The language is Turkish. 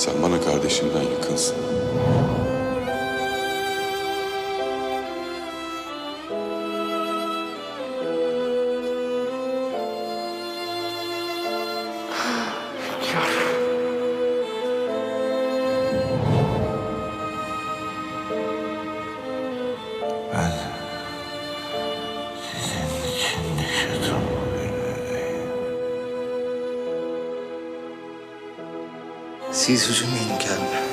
Sen bana kardeşimden yakınsın. Ben sizin için yaşadım Siz üzülmeyin gelme.